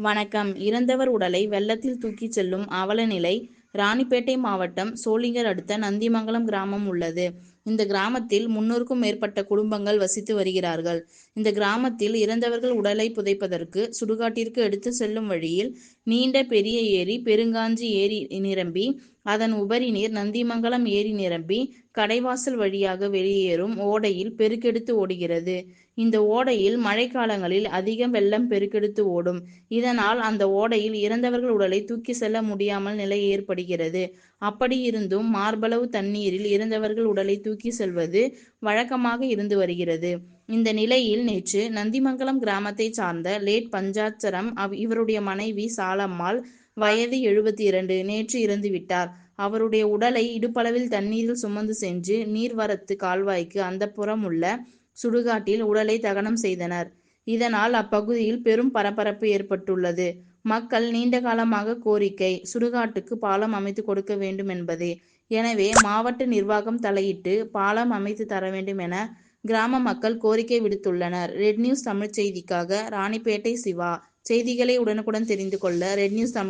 வணக்கம். இறந்தவர் உடலை வெள்ளத்தில் தூக்கிச் செல்லும் அவலநிலை ராணிப்பேட்டை மாவட்டம் சோளிங்கர் அடுத்த நந்திமங்கலம் கிராமம் உள்ளது. இந்த கிராமத்தில் முன்னூறுக்கும் மேற்பட்ட குடும்பங்கள் வசித்து வருகிறார்கள். இந்த கிராமத்தில் இறந்தவர்கள் உடலை புதைப்பதற்கு சுடுகாட்டிற்கு எடுத்து செல்லும் வழியில் நீண்ட பெரிய ஏரி பெருங்காஞ்சி ஏரி நிரம்பி அதன் உபரி நீர் நந்திமங்கலம் ஏரி நிரம்பி கடைவாசல் வழியாக வெளியேறும் ஓடையில் பெருக்கெடுத்து ஓடுகிறது. இந்த ஓடையில் மழைக்காலங்களில் அதிகம் வெள்ளம் பெருக்கெடுத்து ஓடும். இதனால் அந்த ஓடையில் இறந்தவர்கள் உடலை தூக்கி செல்ல முடியாமல் நிலை ஏற்படுகிறது. அப்படி இருந்தும் மார்பளவு தண்ணீரில் இறந்தவர்கள் உடலை தூக்கி செல்வது வழக்கமாக இருந்து வருகிறது. இந்த நிலையில் நேற்று நந்திமங்கலம் கிராமத்தை சார்ந்த லேட் பஞ்சாட்சரம் அவ் இவருடைய மனைவி சாலம்மாள் வயது எழுபத்தி இரண்டு நேற்று இறந்துவிட்டார். அவருடைய உடலை இடுப்பளவில் தண்ணீரில் சுமந்து சென்று நீர்வரத்து கால்வாய்க்கு அந்த புறம் உள்ள சுடுகாட்டில் உடலை தகனம் செய்தனர். இதனால் அப்பகுதியில் பெரும் பரபரப்பு ஏற்பட்டுள்ளது. மக்கள் நீண்ட காலமாக கோரிக்கை சுடுகாட்டுக்கு பாலம் அமைத்து கொடுக்க வேண்டும் என்பதே. எனவே மாவட்ட நிர்வாகம் தலையிட்டு பாலம் அமைத்து தர வேண்டும் என கிராம மக்கள் கோரிக்கை விடுத்துள்ளனர். ரெட் நியூஸ் தமிழ் செய்திக்காக ராணிப்பேட்டை சிவா. செய்திகளை உடனுக்குடன் தெரிந்து கொள்ள ரெட் நியூஸ் தமிழ்